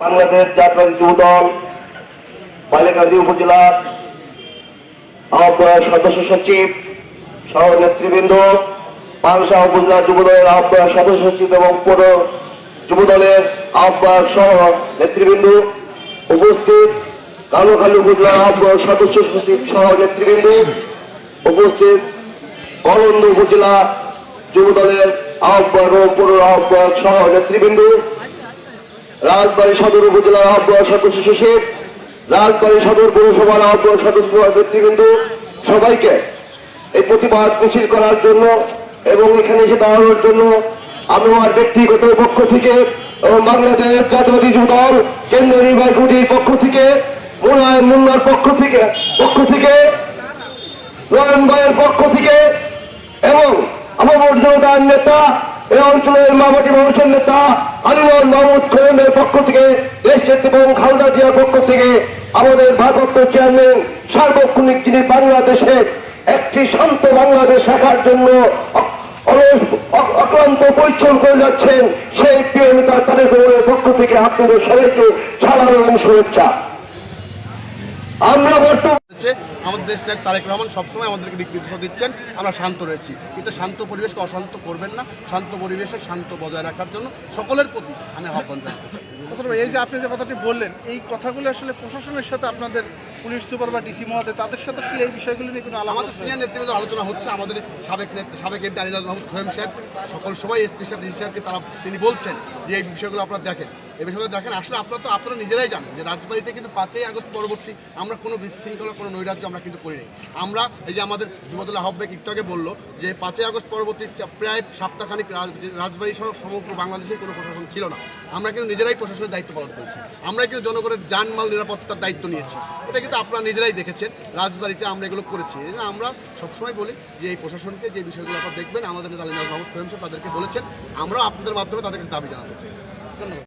বাংলাদেশ জাতীয় যুব দল বালিকান্দি উপজেলার আহ্বায়ক সদস্য সচিব সহ নেতৃবৃন্দ পাংশা উপজেলা যুব দলের আহ্বায়ক সদস্য সচিব এবং পৌর যুব দলের আহ্বায়ক সহ নেতৃবৃন্দ উপস্থিত। কালোখালী উপজেলার আহ্বায়ক সদস্য সচিব সহ নেতৃবৃন্দ উপস্থিত। কলন্দ উপজেলা যুব দলের আহ্বায়ক ও পৌর আহ্বায়ক সহ নেতৃবৃন্দ। রাজবাড়ী সদর উপজেলার আহ্বায়ক সদস্য সচিব, রাজবাড়ী সদর পৌরসভার আহ্বায়ক সদস্য নেতৃবৃন্দ সবাইকে এই প্রতিবাদ মিছিল করার জন্য এবং এখানে এসে দাঁড়ানোর জন্য আমি আমার ব্যক্তিগত পক্ষ থেকে এবং বাংলাদেশ জাতীয়বাদী যুব দল, কেন্দ্রীয় নির্বাহী কমিটির পক্ষ থেকে মোনায়ন মুন্নার পক্ষ থেকে পক্ষ থেকে নয়ন ভাইয়ের পক্ষ থেকে, এবং আমার জনতার নেতা এই অঞ্চলের মামাটি মানুষের নেতা আলিমান মাহমুদ খোয়েমের পক্ষ থেকে, দেশ এবং খালদা জিয়ার পক্ষ থেকে, আমাদের ভারপ্রাপ্ত চেয়ারম্যান, সার্বক্ষণিক যিনি বাংলাদেশে একটি শান্ত বাংলাদেশ রাখার জন্য অক্লান্ত পরিচ্ছন্ন করে যাচ্ছেন সেই প্রিয় তাদের পক্ষ থেকে আপনাদের সবাইকে ছাড়ানো এবং শুভেচ্ছা আমরা বর্তমান আমাদের দেশ নায়ক তারেক রহমান সবসময় আমাদেরকে দিক নির্দেশ দিচ্ছেন আমরা শান্ত রয়েছি। কিন্তু শান্ত পরিবেশকে অশান্ত করবেন না শান্ত পরিবেশে শান্ত বজায় রাখার জন্য সকলের প্রতি আমি আহ্বান জানাতে চাই। এই যে আপনি যে কথাটি বললেন এই কথাগুলো আসলে প্রশাসনের সাথে আপনাদের পুলিশ সুপার বা ডিসি মহোদয় তাদের সাথে কি এই বিষয়গুলো নিয়ে কোনো আলাদা আমাদের সিনিয়র নেতৃবৃন্দ আলোচনা হচ্ছে আমাদের সাবেক নেত- সাবেক এমপি আলিনাজ মাহমুদ খোয়েম সাহেব সকল সময় এসপি সাহেব ডিসি সাহেবকে তারা তিনি বলছেন যে এই বিষয়গুলো আপনারা দেখেন। এই বিষয়গুলো দেখেন, আসলে আপনারা তো, আপনারা নিজেরাই জানেন যে রাজবাড়িতে কিন্তু পাঁচই আগস্ট পরবর্তী আমরা কোনো বিশৃঙ্খলা, কোনো নৈরাজ্য আমরা কিন্তু করি নাই আমরা এই যে আমাদের যুবদল আহ্বায়ক একটু আগে বলল যে পাঁচই আগস্ট পরবর্তী প্রায় সপ্তাহখানিক রাজ- রাজবাড়ি সড়ক সমগ্র বাংলাদেশে কোনো প্রশাসন ছিল না। আমরা কিন্তু নিজেরাই প্রশাসনের দায়িত্ব পালন করেছি। আমরা কিন্তু জনগণের জানমাল নিরাপত্তার দায়িত্ব নিয়েছি। এটা কিন্তু আপনারা নিজেরাই দেখেছেন, রাজবাড়িতে আমরা এগুলো করেছি। আমরা সবসময় বলি যে এই প্রশাসনকে যে বিষয়গুলো আপনারা দেখবেন, আমাদের নেতা আলী খোয়েম তাদেরকে বলেছেন, আমরাও আপনাদের মাধ্যমে তাদের কাছে দাবি জানাতে চাই। ধন্যবাদ।